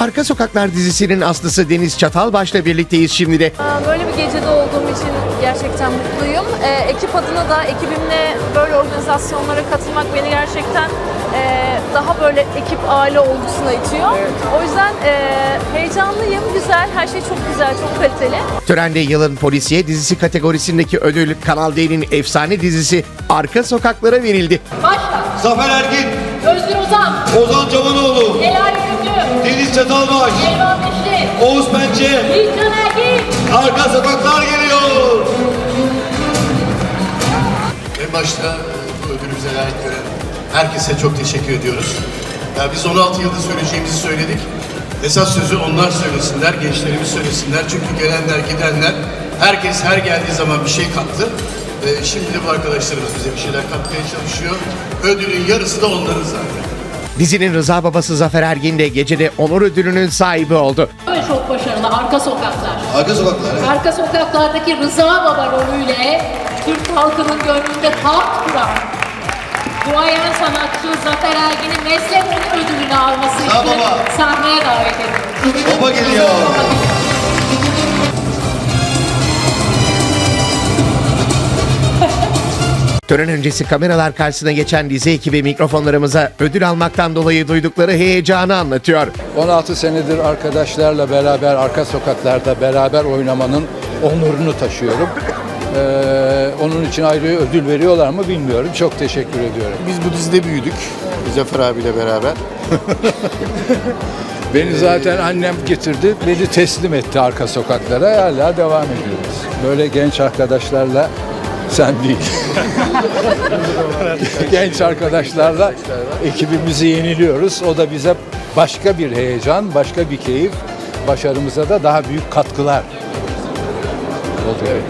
Arka Sokaklar dizisinin aslısı Deniz Çatalbaş'la birlikteyiz şimdi de. Böyle bir gecede olduğum için gerçekten mutluyum. Ee, ekip adına da ekibimle böyle organizasyonlara katılmak beni gerçekten e, daha böyle ekip aile olgusuna itiyor. O yüzden e, heyecanlıyım, güzel, her şey çok güzel, çok kaliteli. Törende yılın polisiye dizisi kategorisindeki ödül Kanal D'nin efsane dizisi Arka Sokaklara verildi. Başla. Zafer Ergin, Özgür Ozan. Ozan Elvan Beşli. Oğuz Pençe. Arka Sokaklar geliyor. En başta bu ödülü bize layık gören herkese çok teşekkür ediyoruz. Ya biz 16 yılda söyleyeceğimizi söyledik. Esas sözü onlar söylesinler, gençlerimiz söylesinler. Çünkü gelenler, gidenler, herkes her geldiği zaman bir şey kattı. Ee, şimdi de bu arkadaşlarımız bize bir şeyler katmaya çalışıyor. Ödülün yarısı da onların zaten. Dizinin Rıza babası Zafer Ergin de gecede onur ödülünün sahibi oldu. Ve çok başarılı Arka Sokaklar. Arka Sokaklar, evet. Arka Sokaklar'daki Rıza Baba rolüyle Türk halkının gönlünde taht kuran duayen sanatçı Zafer Ergin'in meslek ödülünü alması Rıza için Baba. sahneye davet ediyoruz. Baba geliyor. Tören öncesi kameralar karşısına geçen dizi ekibi mikrofonlarımıza ödül almaktan dolayı duydukları heyecanı anlatıyor. 16 senedir arkadaşlarla beraber arka sokaklarda beraber oynamanın onurunu taşıyorum. Ee, onun için ayrı ödül veriyorlar mı bilmiyorum. Çok teşekkür ediyorum. Biz bu dizide büyüdük. Zafer abiyle beraber. Beni zaten annem getirdi, beni teslim etti arka sokaklara. Hala devam ediyoruz. Böyle genç arkadaşlarla sen değil. genç arkadaşlarla ekibimizi yeniliyoruz. O da bize başka bir heyecan, başka bir keyif. Başarımıza da daha büyük katkılar oluyor.